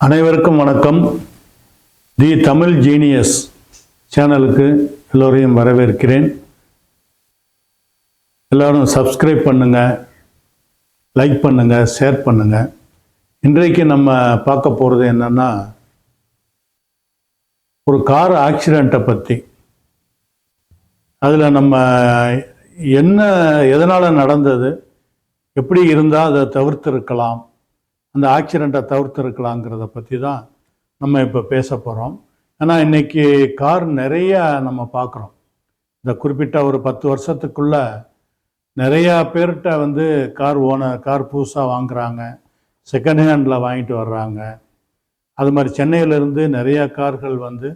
அனைவருக்கும் வணக்கம். தி தமிழ் ஜீனியஸ் சேனலுக்கு எல்லோரையும் வரவேற்கிறேன். எல்லோரும் சப்ஸ்கிரைப் பண்ணுங்கள் லைக் பண்ணுங்கள் ஷேர் பண்ணுங்கள் இன்றைக்கு நம்ம பார்க்க போகிறது என்னென்னா ஒரு கார் ஆக்சிடெண்ட்டை பற்றி அதில் நம்ம என்ன எதனால் நடந்தது எப்படி இருந்தால் அதை தவிர்த்திருக்கலாம் அந்த ஆக்சிடெண்ட்டை தவிர்த்துருக்கலாங்கிறத பற்றி தான் நம்ம இப்போ பேச போகிறோம் ஏன்னா இன்னைக்கு கார் நிறைய நம்ம பார்க்குறோம் இந்த குறிப்பிட்ட ஒரு பத்து வருஷத்துக்குள்ள நிறையா பேர்கிட்ட வந்து கார் ஓனர் கார் புதுசாக வாங்குறாங்க. செகண்ட் ஹேண்டில் வாங்கிட்டு வர்றாங்க. அது மாதிரி சென்னையிலேருந்து நிறையா கார்கள் வந்து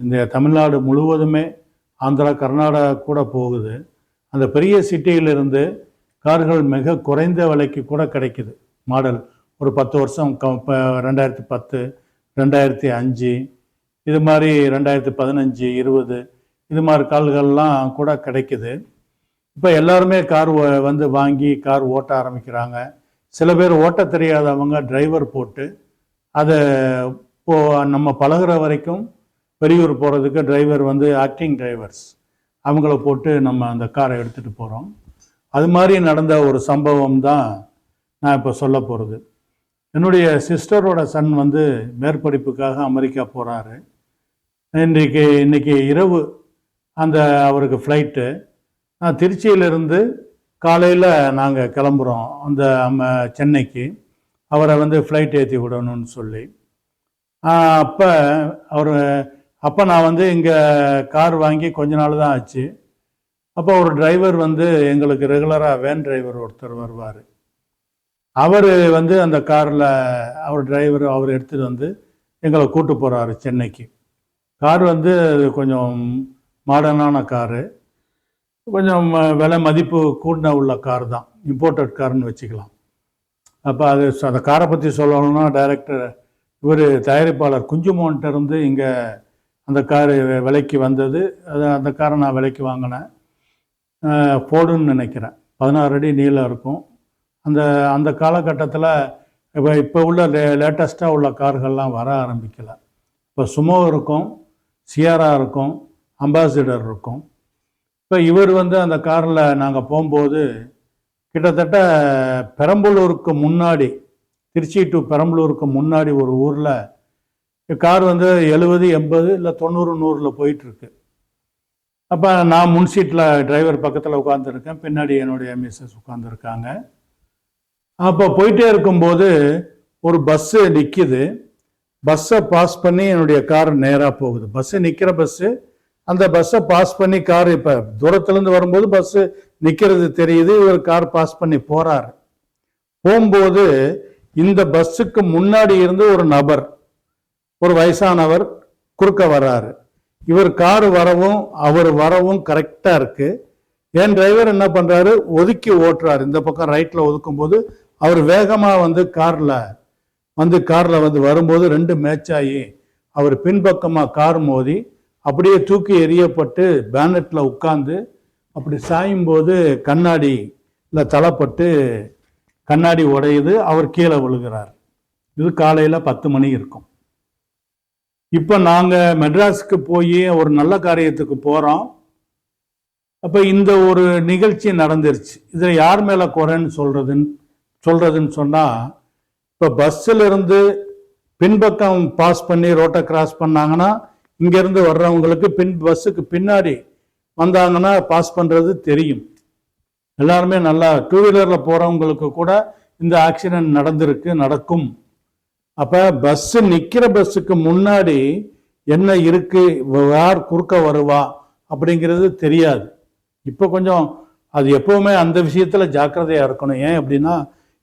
இந்த தமிழ்நாடு முழுவதுமே ஆந்திரா கர்நாடகா கூட போகுது. அந்த பெரிய சிட்டியிலிருந்து கார்கள் மிக குறைந்த விலைக்கு கூட கிடைக்குது. மாடல். ஒரு பத்து வருஷம் க இப்போ ரெண்டாயிரத்தி பத்து ரெண்டாயிரத்தி அஞ்சு இது மாதிரி ரெண்டாயிரத்தி பதினஞ்சு இருபது இது மாதிரி கால்கள்லாம் கூட கிடைக்குது. இப்போ எல்லாருமே கார் வ- வந்து வாங்கி கார் ஓட்ட ஆரம்பிக்கிறாங்க. சில பேர் ஓட்ட தெரியாதவங்க டிரைவர் போட்டு அதை இப்போ நம்ம பழகுற வரைக்கும் பெரியூர் போகிறதுக்கு டிரைவர் வந்து ஆக்டிங் டிரைவர்ஸ் அவங்கள போட்டு நம்ம அந்த காரை எடுத்துகிட்டு போகிறோம் அது மாதிரி நடந்த ஒரு சம்பவம் தான் நான் இப்போ சொல்ல போகிறது என்னுடைய சிஸ்டரோட சன் வந்து மேற்படிப்புக்காக அமெரிக்கா போகிறாரு இன்றைக்கு இன்றைக்கி இரவு அந்த அவருக்கு ஃப்ளைட்டு நான் திருச்சியிலிருந்து காலையில் நாங்கள் கிளம்புறோம் அந்த அம்ம சென்னைக்கு. அவரை வந்து ஃப்ளைட் ஏற்றி விடணும்னு சொல்லி. அப்போ அவர் அப்போ நான் வந்து இங்கே கார் வாங்கி கொஞ்ச நாள் தான் ஆச்சு. அப்போ ஒரு டிரைவர் வந்து எங்களுக்கு ரெகுலராக வேன் டிரைவர் ஒருத்தர் வருவார். அவர் வந்து அந்த காரில் அவர் டிரைவர் அவர் எடுத்துகிட்டு வந்து எங்களை கூட்டு போகிறாரு சென்னைக்கு. கார் வந்து கொஞ்சம் மாடர்னான காரு. கொஞ்சம் விலை மதிப்பு கூட்டின உள்ள கார் தான். இம்போர்ட்டட் கார்னு வச்சுக்கலாம். அப்போ அது அந்த காரை பற்றி சொல்லணும்னா டைரக்டர் இவர் தயாரிப்பாளர் குஞ்சுமோன்ட்ட இருந்து இங்கே அந்த கார் விலைக்கு வந்தது. அது அந்த காரை நான் விலைக்கு வாங்கினேன். ஃபோர்டுன்னு நினைக்கிறேன். பதினாறு அடி நீளம் இருக்கும். அந்த அந்த காலகட்டத்தில் இப்போ இப்போ உள்ள லே லேட்டஸ்ட்டாக உள்ள கார்கள்லாம் வர ஆரம்பிக்கலை. இப்போ சுமோ இருக்கும் சியாரா இருக்கும் அம்பாசிடர் இருக்கும். இப்போ இவர் வந்து அந்த காரில் நாங்கள் போகும்போது கிட்டத்தட்ட பெரம்பலூருக்கு முன்னாடி திருச்சி டு பெரம்பலூருக்கு முன்னாடி ஒரு ஊரில் கார் வந்து எழுபது எண்பது இல்லை தொண்ணூறு நூறில் போயிட்டுருக்கு. அப்போ நான் முன் சீட்டில் டிரைவர் பக்கத்தில் உட்காந்துருக்கேன் பின்னாடி என்னுடைய மிஸ்ஸஸ் உட்காந்துருக்காங்க அப்போ போயிட்டே இருக்கும்போது ஒரு பஸ்ஸு நிற்கிது பஸ்ஸை பாஸ் பண்ணி என்னுடைய கார் நேராக போகுது. பஸ்ஸு நிற்கிற பஸ்ஸு அந்த பஸ்ஸை பாஸ் பண்ணி கார் இப்போ தூரத்துலேருந்து வரும்போது பஸ்ஸு நிற்கிறது தெரியுது. இவர் கார் பாஸ் பண்ணி போகிறாரு போகும்போது இந்த பஸ்ஸுக்கு முன்னாடி இருந்து ஒரு நபர் ஒரு வயசானவர் குறுக்க வர்றாரு. இவர் கார் வரவும் அவர் வரவும் கரெக்டாக இருக்குது என் டிரைவர் என்ன பண்ணுறாரு ஒதுக்கி ஓட்டுறாரு. இந்த பக்கம் ரைட்ல ஒதுக்கும்போது அவர் வேகமாக வந்து காரில் வந்து காரில் வந்து வரும்போது ரெண்டு மேட்ச் ஆகி அவர் பின்பக்கமாக கார் மோதி அப்படியே தூக்கி எறியப்பட்டு பேனட்டில் உட்காந்து அப்படி சாயும் போது கண்ணாடியில் தளப்பட்டு கண்ணாடி உடையுது அவர் கீழே விழுகிறார். இது காலையில் பத்து மணி இருக்கும். இப்போ நாங்கள் மெட்ராஸுக்கு போய் ஒரு நல்ல காரியத்துக்கு போகிறோம் அப்போ இந்த ஒரு நிகழ்ச்சி நடந்துருச்சு. இதில் யார் மேலே குறைன்னு சொல்கிறதுன்னு சொல்கிறதுன்னு சொன்னால் இப்போ பஸ்ஸில் இருந்து பின்பக்கம் பாஸ் பண்ணி ரோட்டை கிராஸ் பண்ணாங்கன்னா இங்கேருந்து வர்றவங்களுக்கு பின் பஸ்ஸுக்கு பின்னாடி வந்தாங்கன்னா பாஸ் பண்ணுறது தெரியும். எல்லாருமே நல்லா டூ வீலரில் போகிறவங்களுக்கு கூட இந்த ஆக்சிடென்ட் நடந்திருக்கு நடக்கும். அப்ப பஸ் நிக்கிற பஸ்ஸுக்கு முன்னாடி என்ன இருக்கு யார் குறுக்க வருவா அப்படிங்கிறது தெரியாது. இப்போ கொஞ்சம் அது எப்பவுமே அந்த விஷயத்துல ஜாக்கிரதையா இருக்கணும். ஏன் அப்படின்னா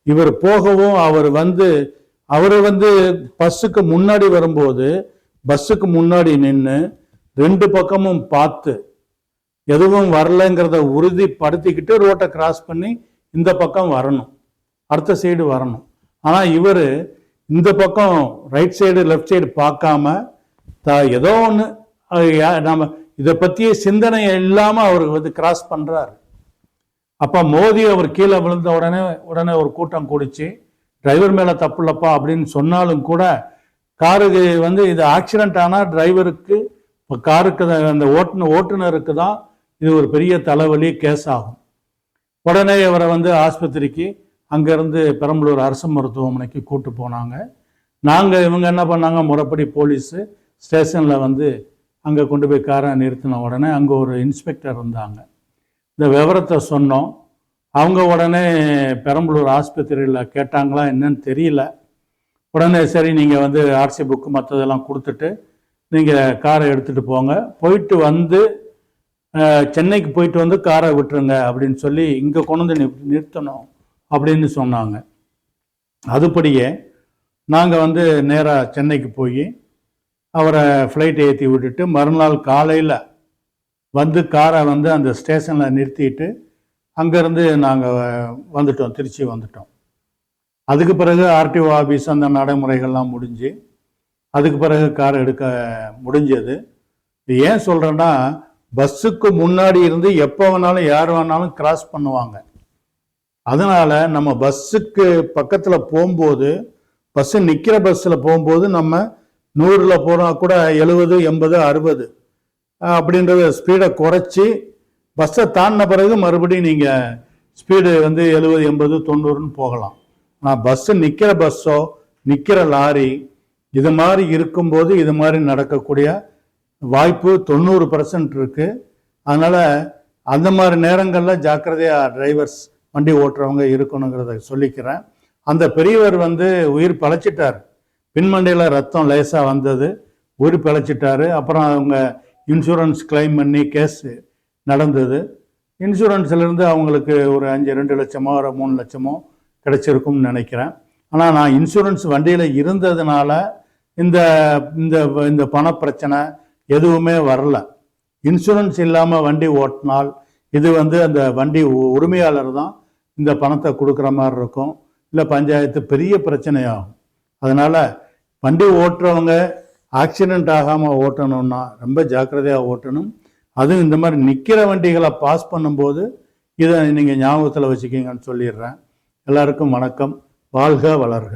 இவர் போகவும் அவர் வந்து அவர் வந்து பஸ்ஸுக்கு முன்னாடி வரும்போது பஸ்ஸுக்கு முன்னாடி நின்று ரெண்டு பக்கமும் பார்த்து எதுவும் வரலைங்கிறத உறுதிப்படுத்திக்கிட்டு ரோட்டை கிராஸ் பண்ணி இந்த பக்கம் வரணும். அடுத்த சைடு வரணும். ஆனால் இவர் இந்த பக்கம் ரைட் சைடு லெஃப்ட் சைடு பார்க்காம த ஏதோ ஒன்று நம்ம இதை பற்றிய சிந்தனை இல்லாமல் அவர் வந்து கிராஸ் பண்ணுறாரு அப்போ மோதி அவர் கீழே விழுந்த உடனே உடனே ஒரு கூட்டம் கூடிச்சு. டிரைவர் மேலே தப்பு இல்லப்பா அப்படின்னு சொன்னாலும் கூட காருக்கு வந்து இது ஆக்சிடென்ட் ஆனால் டிரைவருக்கு இப்போ காருக்கு அந்த ஓட்டுன ஓட்டுநருக்கு தான் இது ஒரு பெரிய தலைவலி கேஸ் ஆகும். உடனே இவரை வந்து ஆஸ்பத்திரிக்கு அங்கேருந்து பெரம்பலூர் அரசு மருத்துவமனைக்கு கூட்டு போனாங்க. நாங்கள் இவங்க என்ன பண்ணாங்க முறைப்படி போலீஸு ஸ்டேஷனில் வந்து அங்கே கொண்டு போய் காரை நிறுத்தின உடனே அங்கே ஒரு இன்ஸ்பெக்டர் இருந்தாங்க. இந்த விவரத்தை சொன்னோம். அவங்க உடனே பெரம்பலூர் ஆஸ்பத்திரியில் கேட்டாங்களா என்னன்னு தெரியல. உடனே சரி நீங்கள் வந்து ஆர்சி புக்கு மற்றதெல்லாம் கொடுத்துட்டு நீங்கள் காரை எடுத்துகிட்டு போங்க. போயிட்டு வந்து சென்னைக்கு போயிட்டு வந்து காரை விட்டுருங்க அப்படின்னு சொல்லி இங்கே கொண்டு வந்து நிறு- நிறுத்தணும் அப்படின்னு சொன்னாங்க. அதுபடியே நாங்கள் வந்து நேராக சென்னைக்கு போய் அவரை ஃப்ளைட் ஏற்றி விட்டுட்டு மறுநாள் காலையில் வந்து காரை வந்து அந்த ஸ்டேஷனில் நிறுத்திட்டு அங்கேருந்து நாங்கள் வந்துட்டோம் திருச்சி வந்துட்டோம். அதுக்கு பிறகு ஆர்டிஓ ஆஃபீஸ் அந்த நடைமுறைகள்லாம் முடிஞ்சு அதுக்கு பிறகு கார் எடுக்க முடிஞ்சது. இது ஏன் சொல்கிறேன்னா பஸ்ஸுக்கு முன்னாடி இருந்து எப்போ வேணாலும் யார் வேணாலும் கிராஸ் பண்ணுவாங்க. அதனால் நம்ம பஸ்ஸுக்கு பக்கத்தில் போகும்போது பஸ்ஸு நிற்கிற பஸ்ஸில் போகும்போது நம்ம நூறில் போனால் கூட எழுபது எண்பது அறுபது அப்படின்றத ஸ்பீடை குறைச்சி பஸ்ஸை தாண்டின பிறகு மறுபடியும் நீங்கள் ஸ்பீடு வந்து எழுபது எண்பது தொண்ணூறுன்னு போகலாம். ஆனால் பஸ்ஸு நிற்கிற பஸ்ஸோ நிற்கிற லாரி இது மாதிரி இருக்கும்போது இது மாதிரி நடக்கக்கூடிய வாய்ப்பு தொண்ணூறு பர்சன்ட் இருக்கு. அதனால அந்த மாதிரி நேரங்களில் ஜாக்கிரதையாக டிரைவர்ஸ் வண்டி ஓட்டுறவங்க இருக்கணுங்கிறத சொல்லிக்கிறேன். அந்த பெரியவர் வந்து உயிர் பழச்சிட்டார். பின்மண்டையில் ரத்தம் லேசாக வந்தது. உயிர் பிழைச்சிட்டாரு. அப்புறம் அவங்க இன்சூரன்ஸ் கிளைம் பண்ணி கேஸ் நடந்தது. இன்சூரன்ஸ்லேருந்து அவங்களுக்கு ஒரு அஞ்சு ரெண்டு லட்சமோ ஒரு மூணு லட்சமோ கிடைச்சிருக்கும்னு நினைக்கிறேன். ஆனால் நான் இன்சூரன்ஸ் வண்டியில் இருந்ததுனால இந்த இந்த இந்த பணப்பிரச்சனை எதுவுமே வரல. இன்சூரன்ஸ் இல்லாமல் வண்டி ஓட்டினால் இது வந்து அந்த வண்டி உ- உரிமையாளர் தான் இந்த பணத்தை கொடுக்குற மாதிரி இருக்கும். இல்லை பஞ்சாயத்து பெரிய பிரச்சனையாகும். அதனால் வண்டி ஓட்டுறவங்க ஆக்சிடெண்ட் ஆகாமல் ஓட்டணும்னா ரொம்ப ஜாக்கிரதையாக ஓட்டணும். அதுவும் இந்த மாதிரி நிற்கிற வண்டிகளை பாஸ் பண்ணும்போது இதை நீங்கள் ஞாபகத்தில் வச்சுக்கிங்கன்னு சொல்லிடுறேன். எல்லாருக்கும் வணக்கம். வாழ்க வளர்க.